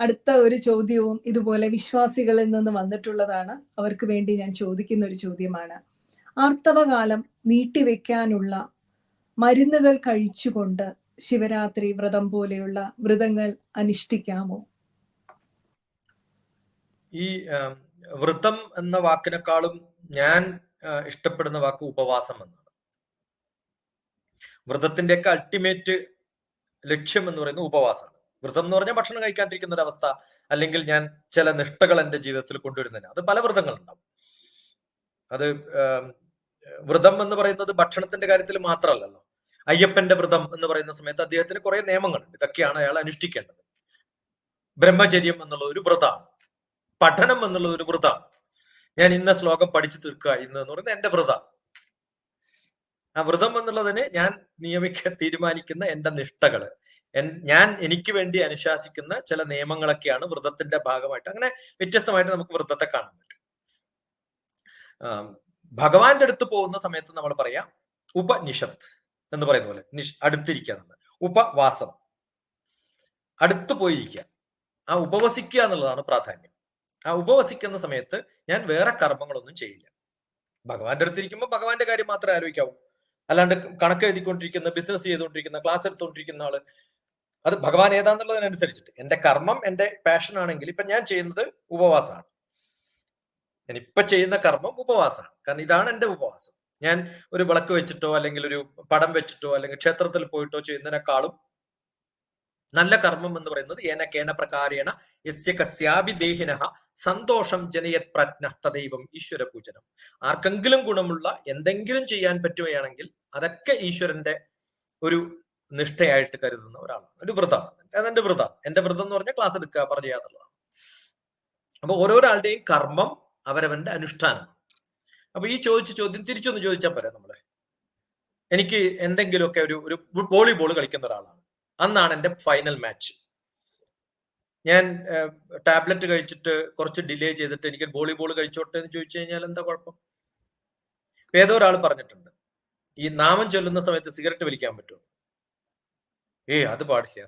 അടുത്ത ഒരു ചോദ്യവും ഇതുപോലെ വിശ്വാസികളിൽ നിന്ന് വന്നിട്ടുള്ളതാണ്. അവർക്ക് വേണ്ടി ഞാൻ ചോദിക്കുന്ന ഒരു ചോദ്യമാണ്. ആർത്തവകാലം നീട്ടിവെക്കാനുള്ള മരുന്നുകൾ കഴിച്ചുകൊണ്ട് ശിവരാത്രി വ്രതം പോലെയുള്ള വ്രതങ്ങൾ അനുഷ്ഠിക്കാമോ? ഈ വ്രതം എന്ന വാക്കിനേക്കാളും ഞാൻ ഇഷ്ടപ്പെടുന്ന വാക്ക് ഉപവാസം എന്നാണ്. വ്രതത്തിന്റെയൊക്കെ അൾട്ടിമേറ്റ് ലക്ഷ്യം എന്ന് പറയുന്നത് ഉപവാസമാണ്. വ്രതം എന്ന് പറഞ്ഞാൽ ഭക്ഷണം കഴിക്കാണ്ടിരിക്കുന്ന ഒരു അവസ്ഥ അല്ലെങ്കിൽ ഞാൻ ചില നിഷ്ഠകൾ എന്റെ ജീവിതത്തിൽ കൊണ്ടുവരുന്നതിന്. അത് പല വ്രതങ്ങളുണ്ടാവും. അത് വ്രതം എന്ന് പറയുന്നത് ഭക്ഷണത്തിന്റെ കാര്യത്തിൽ മാത്രമല്ലല്ലോ. അയ്യപ്പന്റെ വ്രതം എന്ന് പറയുന്ന സമയത്ത് അദ്ദേഹത്തിന് കുറെ നിയമങ്ങളുണ്ട്. ഇതൊക്കെയാണ് അയാൾ അനുഷ്ഠിക്കേണ്ടത്. ബ്രഹ്മചര്യം എന്നുള്ള ഒരു വ്രതമാണ്. പഠനം എന്നുള്ള ഒരു വ്രതമാണ്. ഞാൻ ഇന്ന ശ്ലോകം പഠിച്ചു തീർക്കുക. ഇന്ന് എന്ന് പറയുന്നത് എന്റെ വ്രതം ആ വ്രതം എന്നുള്ളതിന് ഞാൻ നിയമിക്കാൻ തീരുമാനിക്കുന്ന എന്റെ നിഷ്ഠകൾ. ഞാൻ എനിക്ക് വേണ്ടി അനുശാസിക്കുന്ന ചില നിയമങ്ങളൊക്കെയാണ് വ്രതത്തിന്റെ ഭാഗമായിട്ട്. അങ്ങനെ വ്യത്യസ്തമായിട്ട് നമുക്ക് വ്രതത്തെ കാണാൻ പറ്റും. ഭഗവാന്റെ അടുത്ത് പോകുന്ന സമയത്ത് നമ്മൾ പറയാം ഉപനിഷത്ത് എന്ന് പറയുന്ന പോലെ നിഷ് അടുത്തിരിക്കുക ഉപവാസം. അടുത്ത് പോയിരിക്കുക. ആ ഉപവസിക്കുക എന്നുള്ളതാണ് പ്രാധാന്യം. ആ ഉപവസിക്കുന്ന സമയത്ത് ഞാൻ വേറെ കർമ്മങ്ങളൊന്നും ചെയ്യില്ല. ഭഗവാന്റെ അടുത്തിരിക്കുമ്പോൾ ഭഗവാന്റെ കാര്യം മാത്രമേ ആലോചിക്കാവൂ. അല്ലാണ്ട് കണക്ക് എഴുതിക്കൊണ്ടിരിക്കുന്ന ബിസിനസ് ചെയ്തുകൊണ്ടിരിക്കുന്ന ക്ലാസ് എടുത്തുകൊണ്ടിരിക്കുന്ന ആൾ അത് ഭഗവാൻ ഏതാന്നുള്ളതിനനുസരിച്ചിട്ട്. എന്റെ കർമ്മം എന്റെ പാഷൻ ആണെങ്കിൽ ഇപ്പൊ ഞാൻ ചെയ്യുന്നത് ഉപവാസമാണ്. ഞാൻ ഇപ്പൊ ചെയ്യുന്ന കർമ്മം ഉപവാസമാണ്. കാരണം ഇതാണ് എന്റെ ഉപവാസം. ഞാൻ ഒരു വിളക്ക് വെച്ചിട്ടോ അല്ലെങ്കിൽ ഒരു പടം വെച്ചിട്ടോ അല്ലെങ്കിൽ ക്ഷേത്രത്തിൽ പോയിട്ടോ ചെയ്യുന്നതിനേക്കാളും നല്ല കർമ്മം എന്ന് പറയുന്നത് ഏന കേന പ്രകാരേണ യസ്യ കസ്യാഭി ദേഹിന സന്തോഷം ജനയത് പ്രജ്ഞ തദൈവം ഈശ്വര പൂജനം. ആർക്കെങ്കിലും ഗുണമുള്ള എന്തെങ്കിലും ചെയ്യാൻ പറ്റുകയാണെങ്കിൽ അതൊക്കെ ഈശ്വരന്റെ ഒരു നിഷ്ഠയായിട്ട് കരുതുന്ന ഒരാളാണ്. ഒരു വ്രതമാണ് അതെന്റെ വ്രതം എന്റെ വ്രതം എന്ന് പറഞ്ഞാൽ ക്ലാസ് എടുക്കുക പറഞ്ഞു ചെയ്യാന്നുള്ളതാണ് അപ്പൊ ഓരോരാളുടെയും കർമ്മം അവരവന്റെ അനുഷ്ഠാനം അപ്പൊ ഈ ചോദിച്ച ചോദ്യം തിരിച്ചൊന്ന് ചോദിച്ചാൽ പോരാ നമ്മളെ? എനിക്ക് എന്തെങ്കിലുമൊക്കെ ഒരു ഒരു വോളിബോൾ കളിക്കുന്ന ഒരാളാണ്. അന്നാണ് എന്റെ ഫൈനൽ മാച്ച്. ഞാൻ ടാബ്ലറ്റ് കഴിച്ചിട്ട് കുറച്ച് ഡിലേ ചെയ്തിട്ട് എനിക്ക് വോളിബോൾ കഴിച്ചോട്ടെ എന്ന് ചോദിച്ചു കഴിഞ്ഞാൽ എന്താ കുഴപ്പം? ഏതോ ഒരാൾ പറഞ്ഞിട്ടുണ്ട്. ഈ നാമം ചൊല്ലുന്ന സമയത്ത് സിഗരറ്റ് വലിക്കാൻ പറ്റുമോ? ഏ അത് പാടില്ല.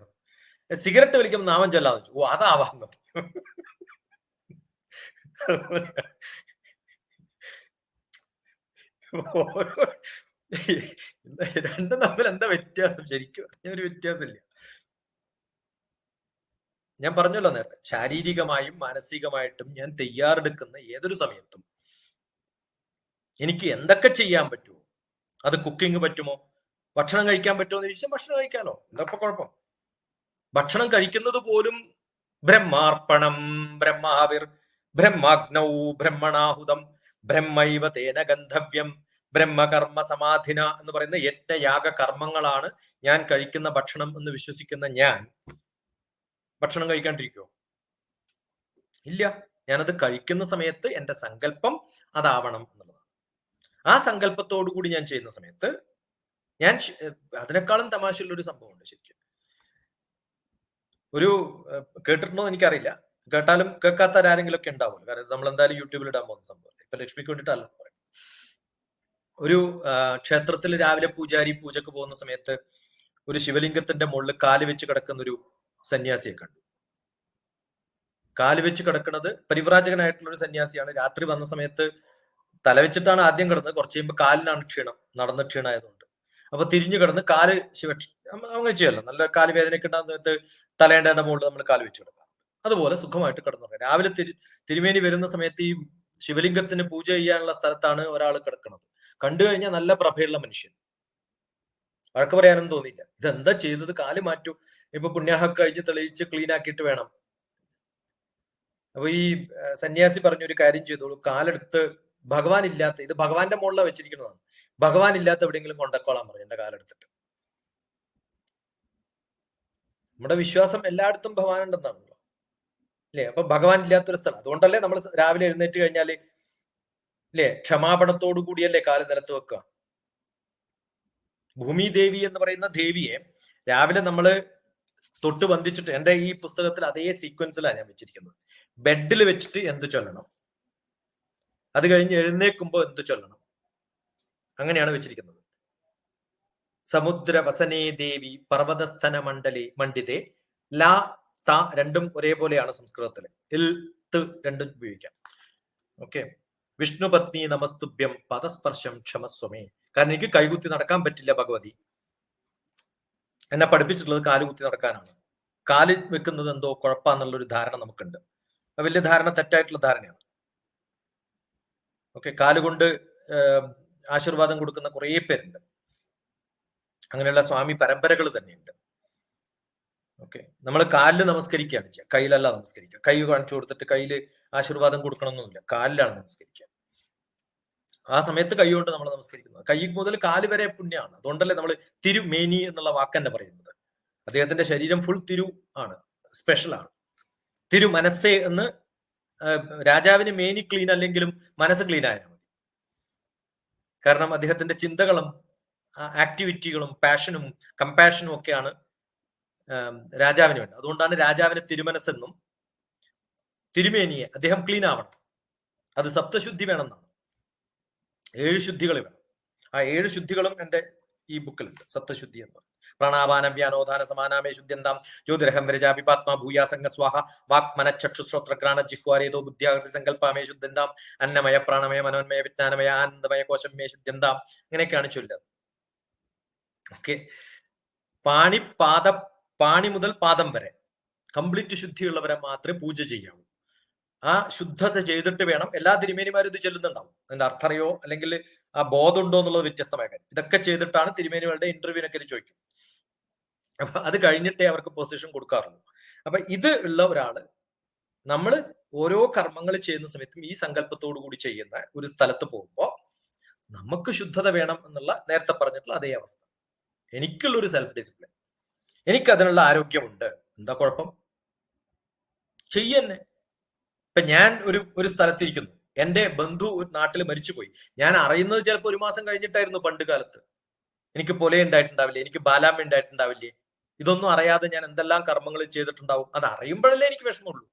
സിഗരറ്റ് വലിക്കുമ്പോൾ നാമം ചൊല്ലാന്ന് വെച്ചു. ഓ അതാവാൻ രണ്ടും തമ്മിൽ എന്താ വ്യത്യാസം? ശരിക്കും ഒരു വ്യത്യാസമില്ല. ഞാൻ പറഞ്ഞല്ലോ നേരത്തെ ശാരീരികമായും മാനസികമായിട്ടും ഞാൻ തയ്യാറെടുക്കുന്ന ഏതൊരു സമയത്തും എനിക്ക് എന്തൊക്കെ ചെയ്യാൻ പറ്റുമോ? അത് കുക്കിംഗ് പറ്റുമോ? ഭക്ഷണം കഴിക്കാൻ പറ്റുമോ എന്ന് ചോദിച്ചാൽ ഭക്ഷണം കഴിക്കാലോ. എന്താ കുഴപ്പം? ഭക്ഷണം കഴിക്കുന്നത് പോലും ബ്രഹ്മാർപ്പണം ബ്രഹ്മാവിർ ബ്രഹ്മാഗ്നൗ ബ്രഹ്മണാഹുതം ബ്രഹ്മൈവ തേന ഗന്ധവ്യം ബ്രഹ്മകർമ്മ സമാധിന എന്ന് പറയുന്ന യജ്ഞയാഗ കർമ്മങ്ങളാണ് ഞാൻ കഴിക്കുന്ന ഭക്ഷണം എന്ന് വിശ്വസിക്കുന്ന ഞാൻ. ഭക്ഷണം കഴിക്കാണ്ടിരിക്കുമോ ഇല്ല. ഞാനത് കഴിക്കുന്ന സമയത്ത് എന്റെ സങ്കല്പം അതാവണം എന്നുള്ളതാണ്. ആ സങ്കല്പത്തോടു കൂടി ഞാൻ ചെയ്യുന്ന സമയത്ത് ഞാൻ അതിനേക്കാളും തമാശയുള്ള ഒരു സംഭവമുണ്ട് ശരിക്കും. ഒരു കേട്ടിട്ടുണ്ടോ എനിക്കറിയില്ല. കേട്ടാലും കേൾക്കാത്ത ആരെങ്കിലും ഒക്കെ ഉണ്ടാവും കാരണം നമ്മൾ എന്തായാലും യൂട്യൂബിൽ ഇടാൻ പോകുന്ന സംഭവം ഇപ്പൊ ലക്ഷ്മിക്ക് വേണ്ടിയിട്ടല്ല പറയും ഒരു ക്ഷേത്രത്തിൽ രാവിലെ പൂജാരി പൂജക്ക് പോകുന്ന സമയത്ത് ഒരു ശിവലിംഗത്തിന്റെ മുകളിൽ കാൽ വെച്ച് കിടക്കുന്ന ഒരു സന്യാസിയെ കണ്ടു. കാൽ വെച്ച് കിടക്കുന്നത് പരിവ്രാജകനായിട്ടുള്ള ഒരു സന്യാസിയാണ്. രാത്രി വന്ന സമയത്ത് തല വെച്ചിട്ടാണ് ആദ്യം കിടന്നത്. കുറച്ച് കഴിയുമ്പോൾ കാലിനാണ് ക്ഷീണം നടന്ന ക്ഷീണമായതുകൊണ്ട്. അപ്പൊ തിരിഞ്ഞു കിടന്ന് കാൽ അങ്ങനെ ചെയ്യല്ലോ. നല്ല കാൽ വേദനയൊക്കെ ഉണ്ടാകുന്ന സമയത്ത് തലേണ്ടേന്റെ മുകളിൽ നമ്മൾ കാൽ വെച്ച് കിടക്കാം. അതുപോലെ സുഖമായിട്ട് കിടന്നു രാവിലെ തിരു തിരുമേനി വരുന്ന സമയത്ത് ഈ ശിവലിംഗത്തിന് പൂജ ചെയ്യാനുള്ള സ്ഥലത്താണ് ഒരാൾ കിടക്കുന്നത്. കണ്ടു കഴിഞ്ഞാൽ നല്ല പ്രഭയുള്ള മനുഷ്യൻ. വഴക്ക് പറയാനൊന്നും തോന്നിയില്ല. ഇതെന്താ ചെയ്തത്? കാൽ മാറ്റൂ. ഇപ്പൊ പുണ്യാഹ കഴിഞ്ഞ് തെളിയിച്ച് ക്ലീൻ ആക്കിയിട്ട് വേണം. അപ്പൊ ഈ സന്യാസി പറഞ്ഞൊരു കാര്യം ചെയ്തോളൂ. കാലെടുത്ത് ഭഗവാൻ ഇല്ലാത്ത ഇത് ഭഗവാന്റെ മുകളിലാണ് വെച്ചിരിക്കുന്നതാണ്. ഭഗവാൻ ഇല്ലാത്ത എവിടെയെങ്കിലും കൊണ്ടക്കോളാൻ പറഞ്ഞു എന്റെ കാലെടുത്തിട്ട്. നമ്മുടെ വിശ്വാസം എല്ലായിടത്തും ഭഗവാൻ ഉണ്ടെന്നാണല്ലോ അല്ലേ? അപ്പൊ ഭഗവാൻ ഇല്ലാത്തൊരു സ്ഥലം. അതുകൊണ്ടല്ലേ നമ്മൾ രാവിലെ എഴുന്നേറ്റ് കഴിഞ്ഞാൽ അല്ലേ? ക്ഷമാപണത്തോടു കൂടിയല്ലേ കാൽ നിലത്ത് വെക്കുക. ഭൂമി ദേവി എന്ന് പറയുന്ന ദേവിയെ രാവിലെ നമ്മൾ തൊട്ട് ബന്ധിച്ചിട്ട് എന്റെ ഈ പുസ്തകത്തിൽ അതേ സീക്വൻസിലാണ് ഞാൻ വെച്ചിരിക്കുന്നത്. ബെഡിൽ വെച്ചിട്ട് എന്ത് ചൊല്ലണം? അത് കഴിഞ്ഞ് എഴുന്നേക്കുമ്പോൾ എന്ത് ചൊല്ലണം? അങ്ങനെയാണ് വെച്ചിരിക്കുന്നത്. സമുദ്ര വസനേ ദേവി പർവതസ്ഥന മണ്ഡലി മണ്ഡിതേ ലാ ത രണ്ടും ഒരേപോലെയാണ് സംസ്കൃതത്തിൽ ഇൽ ത് രണ്ടും ഉപയോഗിക്കാം. ഓക്കെ. വിഷ്ണുപത്നി നമസ്തുഭ്യം പദസ്പർശം ക്ഷമസ്വമേ. കാരണം എനിക്ക് കൈകുത്തി നടക്കാൻ പറ്റില്ല ഭഗവതി. എന്നെ പഠിപ്പിച്ചിട്ടുള്ളത് കാലുകുത്തി നടക്കാനാണ്. കാൽ വെക്കുന്നത് എന്തോ കുഴപ്പമെന്നുള്ള ഒരു ധാരണ നമുക്കുണ്ട്. വലിയ ധാരണ തെറ്റായിട്ടുള്ള ധാരണയാണ്. ഓക്കെ കാലുകൊണ്ട് ആശീർവാദം കൊടുക്കുന്ന കുറേ പേരുണ്ട്. അങ്ങനെയുള്ള സ്വാമി പരമ്പരകൾ തന്നെയുണ്ട്. ഓക്കെ. നമ്മൾ കാലിൽ നമസ്കരിക്കുകയാണ് ചെയ്യുക. കയ്യിലല്ല നമസ്കരിക്കുക. കൈ കാണിച്ചു കൊടുത്തിട്ട് കയ്യിൽ ആശീർവാദം കൊടുക്കണമെന്നൊന്നുമില്ല. കാലിലാണ് നമസ്കരിക്കുക. ആ സമയത്ത് കൈ കൊണ്ട് നമ്മൾ നമസ്കരിക്കുന്നത്. കൈ മുതൽ കാൽ വരെ പുണ്യമാണ്. അതുകൊണ്ടല്ലേ നമ്മൾ തിരുമേനി എന്നുള്ള വാക്ക് തന്നെ പറയുന്നത്. അദ്ദേഹത്തിന്റെ ശരീരം ഫുൾ തിരു ആണ്. സ്പെഷ്യൽ ആണ്. തിരു മനസ്സേ എന്ന് രാജാവിന് മേനി ക്ലീൻ അല്ലെങ്കിലും മനസ്സ് ക്ലീൻ ആയാൽ മതി. കാരണം അദ്ദേഹത്തിന്റെ ചിന്തകളും ആക്ടിവിറ്റികളും പാഷനും കമ്പാഷനും ഒക്കെയാണ് രാജാവിന് വേണ്ടത്. അതുകൊണ്ടാണ് രാജാവിന് തിരുമനസ്സെന്നും തിരുമേനിയെ അദ്ദേഹം ക്ലീൻ ആവണം. അത് സപ്തശുദ്ധി വേണമെന്നാണ്. ഏഴ് ശുദ്ധികൾ വേണം. ആ ഏഴ് ശുദ്ധികളും എന്റെ ഈ ബുക്കിലുണ്ട് സപ്തശുദ്ധി എന്ന് പറയും പ്രാണാപാനം വ്യാനോദാന സമാനാമേ ശുദ്ധ്യന്താം ജ്യോതിരഹം വിരജാപിപാത്മാ ഭൂയാസംഗ സ്വാഹ വാക് മനഃചക്ഷുശ്രോത്രഗ്രാണ ജിഹ്വാരേതോ ബുദ്ധ്യാകൃതി സങ്കല്പാമേ ശുദ്ധ്യന്താം. അന്നമയ പ്രാണമയ മനോന്മയ വിജ്ഞാനമയ ആനന്ദമയ കോശം മേ ശുദ്ധ്യന്താം. ഇങ്ങനെയൊക്കെയാണ് ചൊല്ലുക. ഓക്കെ. പാണി പാദ പാണി മുതൽ പാദം വരെ. കംപ്ലീറ്റ് ശുദ്ധിയുള്ളവരെ മാത്രമേ പൂജ ചെയ്യാവൂ. ആ ശുദ്ധത ചെയ്തിട്ട് വേണം എല്ലാ തിരുമേനിമാരും ഇത് ചെല്ലുന്നുണ്ടാവും. അതിന്റെ അർത്ഥറിയോ അല്ലെങ്കിൽ ആ ബോധമുണ്ടോ എന്നുള്ളത് വ്യത്യസ്തമായ കാര്യം. ഇതൊക്കെ ചെയ്തിട്ടാണ് തിരുമേനികളുടെ ഇന്റർവ്യൂവിനൊക്കെ ഇത് ചോദിക്കും അപ്പൊ അത് കഴിഞ്ഞിട്ടേ അവർക്ക് പൊസിഷൻ കൊടുക്കാറുള്ളൂ. അപ്പൊ ഇത് ഉള്ള ഒരാൾ നമ്മൾ ഓരോ കർമ്മങ്ങൾ ചെയ്യുന്ന സമയത്തും ഈ സങ്കല്പത്തോടു കൂടി ചെയ്യുന്ന ഒരു സ്ഥലത്ത് പോകുമ്പോൾ നമുക്ക് ശുദ്ധത വേണം എന്നുള്ള നേരത്തെ പറഞ്ഞിട്ടുള്ള അതേ അവസ്ഥ. എനിക്കുള്ള ഒരു സെൽഫ് ഡിസിപ്ലിൻ എനിക്ക് അതിനുള്ള ആരോഗ്യമുണ്ട്. എന്താ കുഴപ്പം? ചെയ്യന്നെ ഇപ്പൊ ഞാൻ ഒരു ഒരു സ്ഥലത്തിരിക്കുന്നു. എന്റെ ബന്ധു ഒരു നാട്ടിൽ മരിച്ചുപോയി. ഞാൻ അറിയുന്നത് ചിലപ്പോൾ ഒരു മാസം കഴിഞ്ഞിട്ടായിരുന്നു പണ്ട് കാലത്ത്. എനിക്ക് പൊല ഉണ്ടായിട്ടുണ്ടാവില്ലേ എനിക്ക് ബാലാമ്മ ഉണ്ടായിട്ടുണ്ടാവില്ലേ ഇതൊന്നും അറിയാതെ ഞാൻ എന്തെല്ലാം കർമ്മങ്ങൾ ചെയ്തിട്ടുണ്ടാവും അത് അറിയുമ്പോഴല്ലേ എനിക്ക് വിഷമമുള്ളൂ.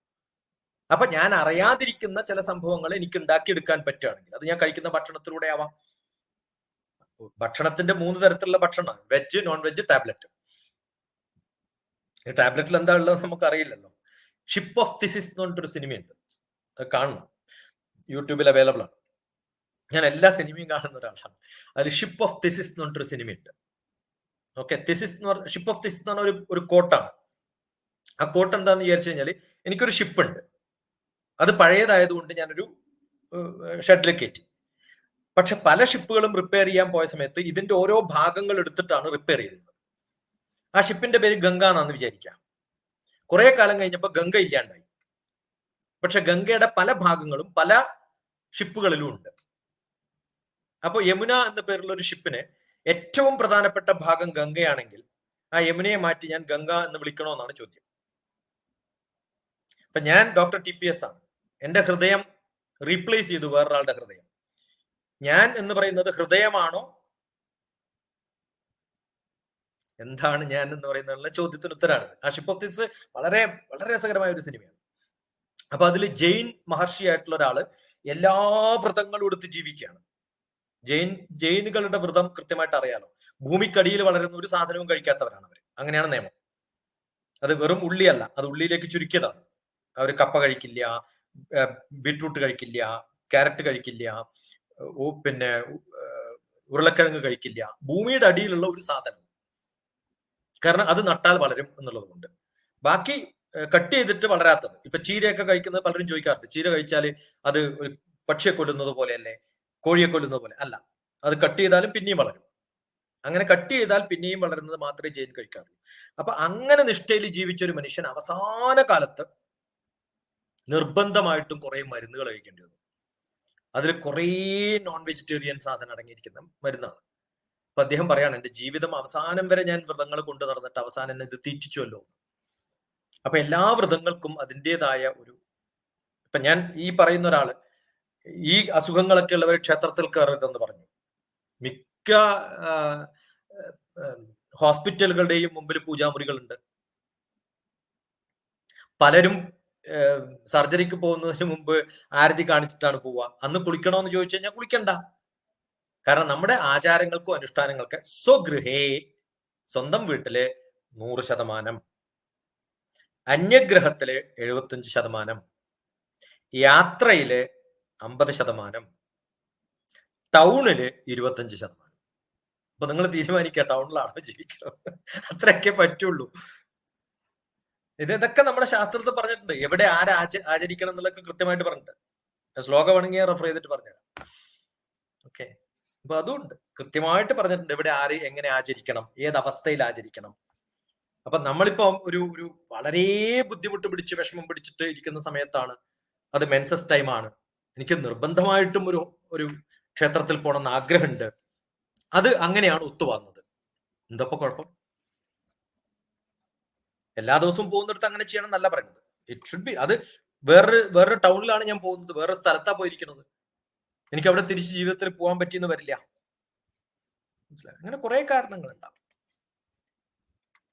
അപ്പൊ ഞാൻ അറിയാതിരിക്കുന്ന ചില സംഭവങ്ങൾ എനിക്ക് ഉണ്ടാക്കിയെടുക്കാൻ പറ്റുകയാണെങ്കിൽ അത് ഞാൻ കഴിക്കുന്ന ഭക്ഷണത്തിലൂടെ ആവാം. ഭക്ഷണത്തിന്റെ മൂന്ന് തരത്തിലുള്ള ഭക്ഷണം വെജ് നോൺ വെജ് ടാബ്ലറ്റ് ടാബ്ലറ്റിൽ എന്താ ഉള്ളത് നമുക്ക് അറിയില്ലല്ലോ ഷിപ്പ് ഓഫ് തിസിസ് എന്ന് പറഞ്ഞിട്ടൊരു സിനിമയുണ്ട്. അത് കാണണം. യൂട്യൂബിൽ അവൈലബിൾ ആണ്. ഞാൻ എല്ലാ സിനിമയും കാണുന്ന ഒരാളാണ്. അതിൽ ഷിപ്പ് ഓഫ് തിസിസ് എന്ന് പറഞ്ഞിട്ടൊരു സിനിമയുണ്ട്. ഓക്കെ തിസിസ് എന്ന് പറഞ്ഞ ഷിപ്പ് ഓഫ് തിസിസ് എന്ന് പറഞ്ഞ ഒരു ഒരു കോട്ടാണ്. ആ കോട്ട് എന്താന്ന് വിചാരിച്ചു കഴിഞ്ഞാൽ എനിക്കൊരു ഷിപ്പ് ഉണ്ട്. അത് പഴയതായതുകൊണ്ട് ഞാനൊരു ഷെഡിൽ കയറ്റി പക്ഷെ പല ഷിപ്പുകളും റിപ്പയർ ചെയ്യാൻ പോയ സമയത്ത് ഇതിന്റെ ഓരോ ഭാഗങ്ങൾ എടുത്തിട്ടാണ് റിപ്പയർ ചെയ്തത്. ആ ഷിപ്പിന്റെ പേര് ഗംഗ എന്നാന്ന് വിചാരിക്കാം കുറെ കാലം കഴിഞ്ഞപ്പോൾ ഗംഗ ഇല്ലാണ്ടായി. പക്ഷെ ഗംഗയുടെ പല ഭാഗങ്ങളും പല ഷിപ്പുകളിലും ഉണ്ട്. അപ്പോൾ യമുന എന്ന പേരുള്ള ഒരു ഷിപ്പിന് ഏറ്റവും പ്രധാനപ്പെട്ട ഭാഗം ഗംഗയാണെങ്കിൽ ആ യമുനയെ മാറ്റി ഞാൻ ഗംഗ എന്ന് വിളിക്കണോ എന്നാണ് ചോദ്യം. അപ്പൊ ഞാൻ ഡോക്ടർ ടി പി എസ് ആണ്. എന്റെ ഹൃദയം റീപ്ലേസ് ചെയ്തു വേറൊരാളുടെ ഹൃദയം. ഞാൻ എന്ന് പറയുന്നത് ഹൃദയമാണോ? എന്താണ് ഞാൻ എന്ന് പറയുന്നുള്ള ചോദ്യത്തിന് ഉത്തരാണ് ആ ഷിപ്പ് ഓഫ് ദിസ് വളരെ വളരെ രസകരമായ ഒരു സിനിമയാണ്. അപ്പൊ അതിൽ ജെയിൻ മഹർഷിയായിട്ടുള്ള ഒരാൾ എല്ലാ വ്രതങ്ങളും എടുത്ത് ജീവിക്കുകയാണ്. ജെയിൻ ജെയിനുകളുടെ വ്രതം കൃത്യമായിട്ട് അറിയാലോ. ഭൂമിക്കടിയിൽ വളരുന്ന ഒരു സാധനവും കഴിക്കാത്തവരാണ് അവർ അങ്ങനെയാണ് നിയമം. അത് വെറും ഉള്ളിയല്ല. അത് ഉള്ളിയിലേക്ക് ചുരുക്കിയതാണ്. അവർ കപ്പ കഴിക്കില്ല ബീട്രൂട്ട് കഴിക്കില്ല ക്യാരറ്റ് കഴിക്കില്ല പിന്നെ ഉരുളക്കിഴങ്ങ് കഴിക്കില്ല. ഭൂമിയുടെ അടിയിലുള്ള ഒരു സാധനം. കാരണം അത് നട്ടാൽ വളരും എന്നുള്ളത് കൊണ്ട്. ബാക്കി കട്ട് ചെയ്തിട്ട് വളരാത്തത്. ഇപ്പൊ ചീരയൊക്കെ കഴിക്കുന്നത് പലരും ചോദിക്കാറുണ്ട്. ചീര കഴിച്ചാൽ അത് പക്ഷിയെ കൊല്ലുന്നത് പോലെയല്ലേ? കോഴിയെ കൊല്ലുന്നത് പോലെ. അല്ല. അത് കട്ട് ചെയ്താലും പിന്നെയും വളരും. അങ്ങനെ കട്ട് ചെയ്താൽ പിന്നെയും വളരുന്നത് മാത്രമേ ജയിൻ കഴിക്കാറുള്ളൂ. അപ്പൊ അങ്ങനെ നിഷ്ഠയിൽ ജീവിച്ച ഒരു മനുഷ്യൻ അവസാന കാലത്ത് നിർബന്ധമായിട്ടും കുറെ മരുന്നുകൾ കഴിക്കേണ്ടി വന്നു. അതിൽ കുറേ നോൺ വെജിറ്റേറിയൻ സാധനം അടങ്ങിയിരിക്കുന്ന മരുന്നാണ്. അപ്പൊ അദ്ദേഹം പറയാണ് എന്റെ ജീവിതം അവസാനം വരെ ഞാൻ വ്രതങ്ങൾ കൊണ്ടു നടന്നിട്ട് അവസാനം എന്നെ ഇത് തീറ്റിച്ചുവല്ലോ. അപ്പൊ എല്ലാ വ്രതങ്ങൾക്കും അതിന്റെതായ ഒരു ഇപ്പൊ ഞാൻ ഈ പറയുന്ന ഒരാൾ ഈ അസുഖങ്ങളൊക്കെ ഉള്ളവർ ക്ഷേത്രത്തിൽ കയറരുതെന്ന് പറഞ്ഞു. മിക്ക ഹോസ്പിറ്റലുകളുടെയും മുമ്പിൽ പൂജാമുറികളുണ്ട്. പലരും സർജറിക്ക് പോകുന്നതിന് മുമ്പ് ആരതി കാണിച്ചിട്ടാണ് പോവുക. അന്ന് കുളിക്കണമെന്ന് ചോദിച്ചു കഴിഞ്ഞാൽ കുളിക്കണ്ട. കാരണം നമ്മുടെ ആചാരങ്ങൾക്കും അനുഷ്ഠാനങ്ങൾക്ക് സ്വഗൃഹേ സ്വന്തം വീട്ടിൽ നൂറ് ശതമാനം. അന്യഗ്രഹത്തിലെ എഴുപത്തഞ്ച് ശതമാനം. യാത്രയിലെ അമ്പത് ശതമാനം. ടൗണിൽ ഇരുപത്തഞ്ച് ശതമാനം. അപ്പൊ നിങ്ങൾ തീരുമാനിക്കുക ടൗണിലാണോ ജീവിക്കണം അത്രയൊക്കെ പറ്റുള്ളൂ. ഇത് ഇതൊക്കെ നമ്മുടെ ശാസ്ത്രത്തിൽ പറഞ്ഞിട്ടുണ്ട്. എവിടെ ആര് ആച ആചരിക്കണം എന്നുള്ളതൊക്കെ കൃത്യമായിട്ട് പറഞ്ഞിട്ടുണ്ട്. ശ്ലോകം വേണമെങ്കിൽ റെഫർ ചെയ്തിട്ട് പറഞ്ഞുതരാം. ഓക്കെ അപ്പൊ അതുണ്ട്. കൃത്യമായിട്ട് പറഞ്ഞിട്ടുണ്ട് എവിടെ ആര് എങ്ങനെ ആചരിക്കണം ഏത് അവസ്ഥയിൽ ആചരിക്കണം. അപ്പൊ നമ്മളിപ്പോ ഒരു ഒരു വളരെ ബുദ്ധിമുട്ട് പിടിച്ച് വിഷമം പിടിച്ചിട്ട് ഇരിക്കുന്ന സമയത്താണ്. അത് മെൻസസ് ടൈം ആണ് എനിക്ക് നിർബന്ധമായിട്ടും ഒരു ഒരു ക്ഷേത്രത്തിൽ പോകണമെന്ന് ആഗ്രഹമുണ്ട്. അത് അങ്ങനെയാണ് ഒത്തുവാങ്ങുന്നത്. എന്തപ്പോ കുഴപ്പം? എല്ലാ ദിവസവും പോകുന്നിടത്ത് അങ്ങനെ ചെയ്യണം എന്നല്ല പറയുന്നത്. ഇറ്റ് ഷുഡ് ബി അത് വേറൊരു വേറൊരു ടൗണിലാണ് ഞാൻ പോകുന്നത്. വേറൊരു സ്ഥലത്താ പോയിരിക്കുന്നത്. എനിക്ക് അവിടെ തിരിച്ച് ജീവിതത്തിൽ പോകാൻ പറ്റിയെന്ന് വരില്ല. മനസ്സിലായി? അങ്ങനെ കുറെ കാരണങ്ങളുണ്ടാവും.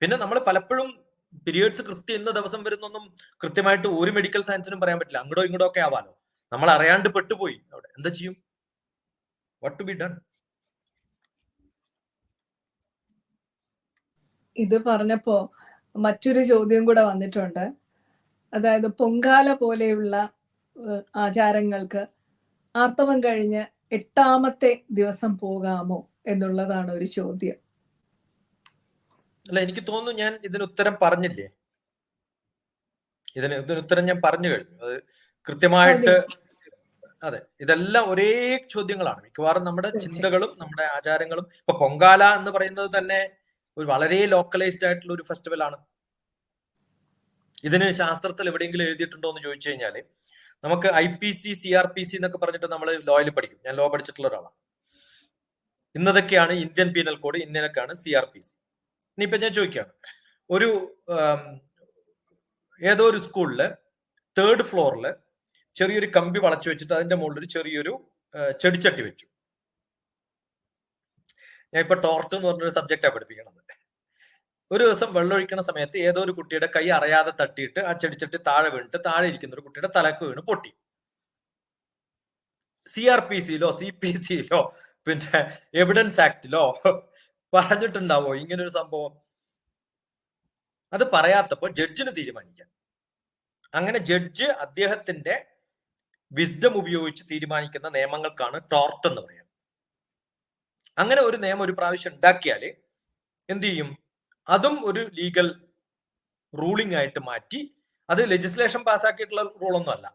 പിന്നെ നമ്മൾ പലപ്പോഴും പീരിയഡ്സ് കൃത്യം ഇന്ന ദിവസം വരുന്നൊന്നും കൃത്യമായിട്ട് ഒരു മെഡിക്കൽ സയൻസിനും പറയാൻ പറ്റില്ല. അങ്ങോട്ടോ ഇങ്ങോട്ടോ ഒക്കെ ആവാലോ. നമ്മൾ അറിയാണ്ട് പെട്ടുപോയി. അവിടെ എന്താ ചെയ്യും? വാട്ട് ടു ബി ഡൺ ഇത് പറഞ്ഞപ്പോ മറ്റൊരു ചോദ്യം കൂടെ വന്നിട്ടുണ്ട്. അതായത് പൊങ്കാല പോലെയുള്ള ആചാരങ്ങൾക്ക് ആർത്തവം കഴിഞ്ഞ് എട്ടാമത്തെ ദിവസം പോകാമോ എന്നുള്ളതാണ് ഒരു ചോദ്യം. അല്ല എനിക്ക് തോന്നുന്നു ഞാൻ ഇതിന് ഉത്തരം പറഞ്ഞില്ലേ? ഇതിന് ഇതിന് ഉത്തരം ഞാൻ പറഞ്ഞു കഴിഞ്ഞു. അത് കൃത്യമായിട്ട് അതെ. ഇതെല്ലാം ഒരേ ചോദ്യങ്ങളാണ്. മിക്കവാറും നമ്മുടെ ചിന്തകളും നമ്മുടെ ആചാരങ്ങളും ഇപ്പൊ പൊങ്കാല എന്ന് പറയുന്നത് തന്നെ ഒരു വളരെ ലോക്കലൈസ്ഡ് ആയിട്ടുള്ള ഒരു ഫെസ്റ്റിവൽ ആണ്. ഇതിന് ശാസ്ത്രത്തിൽ എവിടെയെങ്കിലും എഴുതിയിട്ടുണ്ടോ എന്ന് ചോദിച്ചു കഴിഞ്ഞാൽ നമുക്ക് I P C C R P C എന്നൊക്കെ പറഞ്ഞിട്ട് നമ്മൾ ലോയിൽ പഠിക്കും. ഞാൻ ലോ പഠിച്ചിട്ടുള്ള ഒരാളാണ്. ഇന്നതൊക്കെയാണ് ഇന്ത്യൻ പീനൽ കോഡ് ഇന്നതൊക്കെയാണ് സി ആർ പി സി ഇനിയിപ്പോ ഞാൻ ചോദിക്കുകയാണ്. ഒരു ഏതോ ഒരു സ്കൂളിൽ തേർഡ് ഫ്ലോറിൽ ചെറിയൊരു കമ്പി വളച്ചു വെച്ചിട്ട് അതിന്റെ മുകളിൽ ഒരു ചെറിയൊരു ചെടിച്ചട്ടി വെച്ചു. ഞാൻ ഇപ്പൊ ടോർട്ട് എന്ന് പറഞ്ഞൊരു സബ്ജക്റ്റാണ് പഠിപ്പിക്കണത്. ഒരു ദിവസം വെള്ളമൊഴിക്കുന്ന സമയത്ത് ഏതോ ഒരു കുട്ടിയുടെ കൈ അറിയാതെ തട്ടിയിട്ട് ആ ചെടിച്ചട്ടി താഴെ വീണിട്ട് താഴെ ഇരിക്കുന്ന ഒരു കുട്ടിയുടെ തലക്ക് വീണ് പൊട്ടി. സി ആർ പി സിയിലോ സി പി സിയിലോ പിന്നെ എവിഡൻസ് ആക്ടിലോ പറഞ്ഞിട്ടുണ്ടാവോ ഇങ്ങനെ ഒരു സംഭവം? അത് പറയാത്തപ്പോൾ ജഡ്ജിന് തീരുമാനിക്കാം. അങ്ങനെ ജഡ്ജ് അദ്ദേഹത്തിന്റെ വിസ്ഡം ഉപയോഗിച്ച് തീരുമാനിക്കുന്ന നിയമങ്ങൾക്കാണ് ടോർട്ട് എന്ന് പറയുന്നത്. അങ്ങനെ ഒരു നിയമം ഒരു പ്രാവശ്യം ഉണ്ടാക്കിയാൽ എന്ത് ചെയ്യും? അതും ഒരു ലീഗൽ റൂളിംഗ് ആയിട്ട് മാറ്റി അത് ലെജിസ്ലേഷൻ പാസ്സാക്കിയിട്ടുള്ള റൂളൊന്നും അല്ല.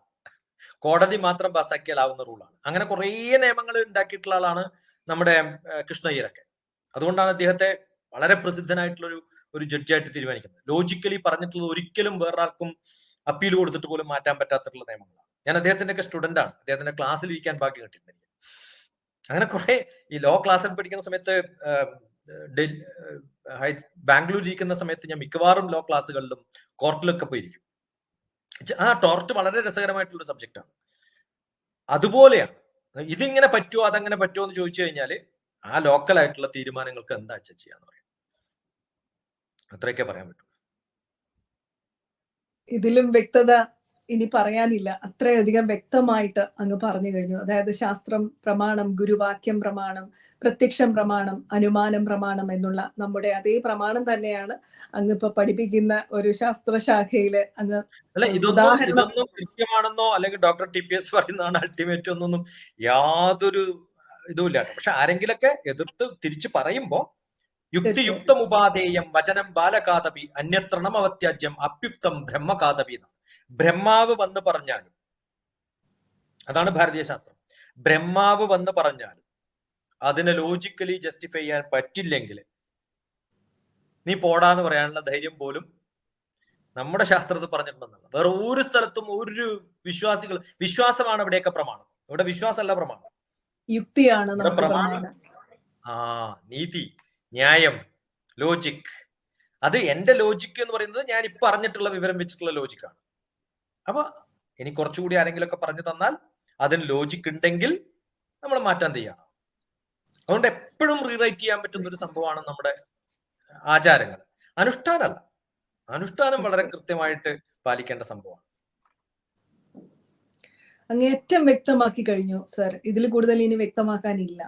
കോടതി മാത്രം പാസ്സാക്കിയാലാവുന്ന റൂളാണ് അങ്ങനെ കുറേ നിയമങ്ങൾ ഉണ്ടാക്കിയിട്ടുള്ള ആളാണ് നമ്മുടെ കൃഷ്ണയ്യരൊക്കെ അതുകൊണ്ടാണ് അദ്ദേഹത്തെ വളരെ പ്രസിദ്ധനായിട്ടുള്ള ഒരു ഒരു ജഡ്ജായിട്ട് തീരുമാനിക്കുന്നത്. ലോജിക്കലി പറഞ്ഞിട്ടുള്ളത് ഒരിക്കലും വേറൊരാൾക്കും അപ്പീൽ കൊടുത്തിട്ട് പോലും മാറ്റാൻ പറ്റാത്തിട്ടുള്ള നിയമങ്ങളാണ്. ഞാൻ അദ്ദേഹത്തിന്റെ ഒക്കെ സ്റ്റുഡന്റ് ആണ് അദ്ദേഹത്തിന്റെ ക്ലാസ്സിൽ ഇരിക്കാൻ ബാക്കി കിട്ടിയിട്ടുണ്ട്. അങ്ങനെ കുറെ ഈ ലോ ക്ലാസ്സിൽ പഠിക്കുന്ന സമയത്ത് ബാംഗ്ലൂർ ഇരിക്കുന്ന സമയത്ത് ഞാൻ മിക്കവാറും ലോ ക്ലാസ്സുകളിലും കോർട്ടിലൊക്കെ പോയിരിക്കും. ആ ടോർട്ട് വളരെ രസകരമായിട്ടുള്ള സബ്ജക്റ്റാണ് അതുപോലെയാണ്. ഇതിങ്ങനെ പറ്റുമോ അതങ്ങനെ പറ്റുമോ എന്ന് ചോദിച്ചു കഴിഞ്ഞാൽ ആ ലോക്കൽ ആയിട്ടുള്ള തീരുമാനങ്ങൾക്ക് എന്താ വെച്ചാൽ ചെയ്യാന്ന് പറയാം. അത്രയൊക്കെ പറയാൻ പറ്റും. ഇതിലും വ്യക്തത ഇനി പറയാനില്ല. അത്രയധികം വ്യക്തമായിട്ട് അങ്ങ് പറഞ്ഞു കഴിഞ്ഞു. അതായത് ശാസ്ത്രം പ്രമാണം ഗുരുവാക്യം പ്രമാണം പ്രത്യക്ഷം പ്രമാണം അനുമാനം പ്രമാണം എന്നുള്ള നമ്മുടെ അതേ പ്രമാണം തന്നെയാണ് അങ്ങ് ഇപ്പൊ പഠിപ്പിക്കുന്ന ഒരു ശാസ്ത്രശാഖയിൽ അങ്ങ് കൃത്യമാണെന്നോ അല്ലെങ്കിൽ ഡോക്ടർ ടി പി എസ് പറയുന്നതാണ് അൾട്ടിമേറ്റ് ഒന്നൊന്നും യാതൊരു ഇതുമില്ല. പക്ഷെ ആരെങ്കിലൊക്കെ എതിർത്ത് തിരിച്ചു പറയുമ്പോ യുക്തിയുക്തം ഉപാധേയം വചനം ബാലകാതപി അന്യത്രണം അവത്യാജ്യം അപ്യുക്തം ബ്രഹ്മകാതപി എന്ന്. ബ്രഹ്മാവ് വന്ന് പറഞ്ഞാലും. അതാണ് ഭാരതീയ ശാസ്ത്രം. ബ്രഹ്മാവ് വന്ന് പറഞ്ഞാലും അതിനെ ലോജിക്കലി ജസ്റ്റിഫൈ ചെയ്യാൻ പറ്റില്ലെങ്കിൽ നീ പോടാന്ന് പറയാനുള്ള ധൈര്യം പോലും നമ്മുടെ ശാസ്ത്രത്തിൽ പറഞ്ഞിട്ടുണ്ടെന്നാണ് വേറെ ഒരു സ്ഥലത്തും ഒരു വിശ്വാസികൾ വിശ്വാസമാണ് ഇവിടെയൊക്കെ പ്രമാണം. ഇവിടെ വിശ്വാസമല്ല പ്രമാണം. യുക്തിയാണ്. പ്രമാണം. ആ നീതി ന്യായം ലോജിക് അത് എന്റെ ലോജിക് എന്ന് പറയുന്നത് ഞാൻ ഇപ്പൊ അറിഞ്ഞിട്ടുള്ള വിവരം വെച്ചിട്ടുള്ള ലോജിക്കാണ് അപ്പൊ ഇനി കുറച്ചുകൂടി ആരെങ്കിലും ഒക്കെ പറഞ്ഞു തന്നാൽ അതിന് ലോജിക് ഉണ്ടെങ്കിൽ നമ്മൾ മാറ്റാൻ തയ്യാണ് അതുകൊണ്ട് എപ്പോഴും റീറൈറ്റ് ചെയ്യാൻ പറ്റുന്ന ഒരു സംഭവമാണ് നമ്മുടെ ആചാരങ്ങൾ. അനുഷ്ഠാനമല്ല അനുഷ്ഠാനം വളരെ കൃത്യമായിട്ട് പാലിക്കേണ്ട സംഭവമാണ്. അങ്ങേറ്റം വ്യക്തമാക്കി കഴിഞ്ഞു സർ ഇതിൽ കൂടുതൽ ഇനി വ്യക്തമാക്കാനില്ല.